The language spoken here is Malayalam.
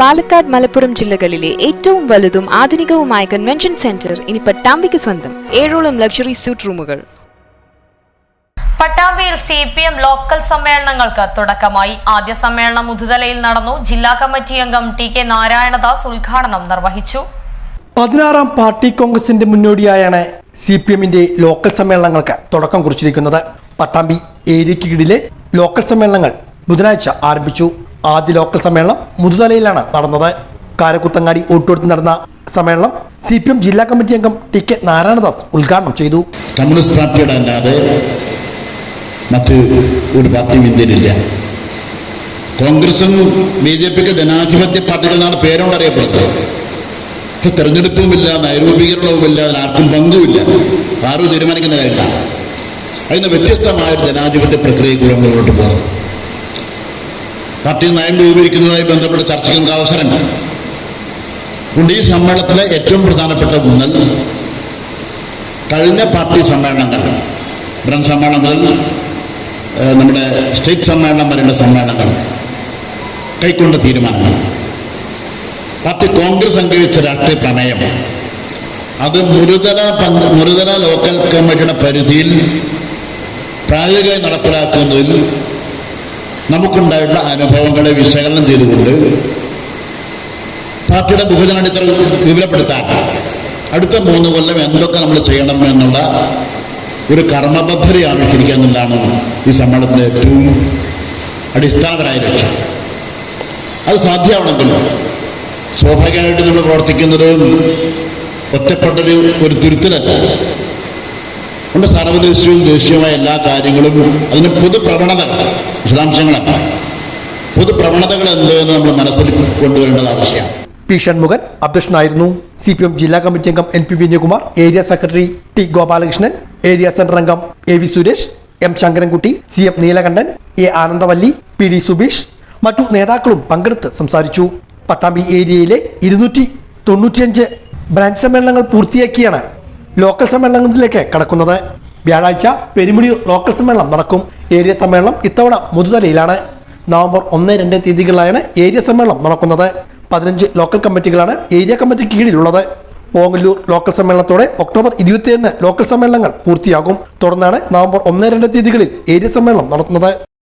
പാലക്കാട് മലപ്പുറം ജില്ലകളിലെ ഏറ്റവും വലുതും ആധുനികവുമായ കൺവെൻഷൻ സെന്റർ ഇനി പട്ടാമ്പിക്ക് സ്വന്തം. ഏഴോളം ലക്ഷറി സ്യൂട്ട് റൂമുകൾ. പട്ടാമ്പിയിൽ സി പി എം ലോക്കൽ സമ്മേളനങ്ങൾക്ക് തുടക്കമായി. ആദ്യ സമ്മേളനം മുതുതലയിൽ നടന്നു. ജില്ലാ കമ്മിറ്റി അംഗം ടി കെ നാരായണദാസ് ഉദ്ഘാടനം നിർവഹിച്ചു. പതിനാറാം പാർട്ടി കോൺഗ്രസിന്റെ മുന്നോടിയായാണ് സി പി എമ്മിന്റെ ലോക്കൽ സമ്മേളനങ്ങൾക്ക് തുടക്കം കുറിച്ചിരിക്കുന്നത്. പട്ടാമ്പി ഏരിയയ്ക്ക് കീഴിലെ ലോക്കൽ സമ്മേളനങ്ങൾ ബുധനാഴ്ച ആരംഭിച്ചു. ആദ്യ ലോക്കൽ സമ്മേളനം മുതുതലയിലാണ് നടന്നത്. കാരക്കുത്തങ്ങാടി ഓട്ടോടുത്ത് നടന്ന സമ്മേളനം സി പി എം ജില്ലാ കമ്മിറ്റി അംഗം ടി കെ നാരായണദാസ് ഉദ്ഘാടനം ചെയ്തു. കമ്മ്യൂണിസ്റ്റ് പാർട്ടിയുടെ അല്ലാതെ മറ്റ് ഒരു പാർട്ടിയും ഇന്ത്യയിലില്ല. കോൺഗ്രസും ബി ജെ പിക്ക് ജനാധിപത്യ പാർട്ടികൾ എന്നാണ് പേരോട് അറിയപ്പെടുന്നത്. പക്ഷെ തെരഞ്ഞെടുപ്പുമില്ല നൈരൂപീകരണവുമില്ല ആർക്കും പങ്കുമില്ല. ആരും തീരുമാനിക്കുന്ന കാര്യമില്ല. അതിന് വ്യത്യസ്തമായ ജനാധിപത്യ ജനാധിപത്യ കൂടെ മുന്നോട്ട് പോകുന്നു പാർട്ടി നയം രൂപീകരിക്കുന്നതുമായി ബന്ധപ്പെട്ട് ചർച്ചയ്ക്ക് നമുക്ക് അവസരങ്ങൾ അതുകൊണ്ട് ഈ സമ്മേളനത്തിലെ ഏറ്റവും പ്രധാനപ്പെട്ട ഊന്നൽ കഴിഞ്ഞ പാർട്ടി സമ്മേളനങ്ങൾ ബ്രൻ സമ്മേളനം നമ്മുടെ സ്റ്റേറ്റ് സമ്മേളനം വരെയുള്ള സമ്മേളനങ്ങൾ കൈക്കൊണ്ട തീരുമാനങ്ങൾ. പാർട്ടി കോൺഗ്രസ് അംഗീകരിച്ച രാഷ്ട്രീയ പ്രമേയം അത് മുരുതല പഞ്ച മുരുതല ലോക്കൽ കമ്മിറ്റിയുടെ പരിധിയിൽ പ്രായോഗികമായി നടപ്പിലാക്കുന്നതിൽ നമുക്കുണ്ടായിട്ടുള്ള അനുഭവങ്ങളെ വിശകലനം ചെയ്തുകൊണ്ട് പാർട്ടിയുടെ വിഭജനാടിത്തറ വിപുലപ്പെടുത്താൻ അടുത്ത മൂന്ന് കൊല്ലം എന്തൊക്കെ നമ്മൾ ചെയ്യണം എന്നുള്ള ഒരു കർമ്മപദ്ധതി ആവിഷ്കരിക്കുക എന്നുള്ളതാണ് ഈ സമ്മേളനത്തിന്റെ ഏറ്റവും അടിസ്ഥാനപരമായ ലക്ഷ്യം. അത് സാധ്യമാവണമെങ്കിൽ സ്വാഭാവികമായിട്ട് നമ്മൾ പ്രവർത്തിക്കുന്നത് ഒറ്റപ്പെട്ടൊരു ഒരു തിരുത്തലല്ല. അതുകൊണ്ട് സർവദേശീയവും ദേശീയവുമായ എല്ലാ കാര്യങ്ങളും അതിന് പൊതു പ്രവണതകൾ വിശദാംശങ്ങളല്ല പൊതു പ്രവണതകൾ എന്ത് എന്ന് നമ്മൾ മനസ്സിൽ കൊണ്ടുവരേണ്ടത് ആവശ്യമാണ്. പി ഷൺമുഖൻ അധ്യക്ഷനായിരുന്നു. സി പി എം ജില്ലാ കമ്മിറ്റി അംഗം N P Vijayakumar area secretary T Gopalakrishnan area centre അംഗം A V Suresh M Sankarankutty C M Neelakandan A Anandavalli P D Subeesh മറ്റു നേതാക്കളും പങ്കെടുത്ത് സംസാരിച്ചു. പട്ടാമ്പി ഏരിയയിലെ ഇരുന്നൂറ്റി തൊണ്ണൂറ്റിയഞ്ച് ബ്രാഞ്ച് സമ്മേളനങ്ങൾ പൂർത്തിയാക്കിയാണ് ലോക്കൽ സമ്മേളനത്തിലേക്ക് കടക്കുന്നത്. വ്യാഴാഴ്ച പെരുമുടിയൂർ ലോക്കൽ സമ്മേളനം നടക്കും. ഏരിയ സമ്മേളനം ഇത്തവണ മുതുതലയിലാണ്. നവംബർ ഒന്ന് രണ്ട് തീയതികളിലാണ് ഏരിയ സമ്മേളനം നടക്കുന്നത്. പതിനഞ്ച് ലോക്കൽ കമ്മിറ്റികളാണ് ഏരിയ കമ്മിറ്റി കീഴിലുള്ളത്. ഓങ്ങല്ലൂർ ലോക്കൽ സമ്മേളനത്തോടെ ഒക്ടോബർ ഇരുപത്തിയേഴിന് ലോക്കൽ സമ്മേളനങ്ങൾ പൂർത്തിയാകും. തുടർന്നാണ് നവംബർ ഒന്ന് രണ്ട് തീയതികളിൽ ഏരിയ സമ്മേളനം നടത്തുന്നത്.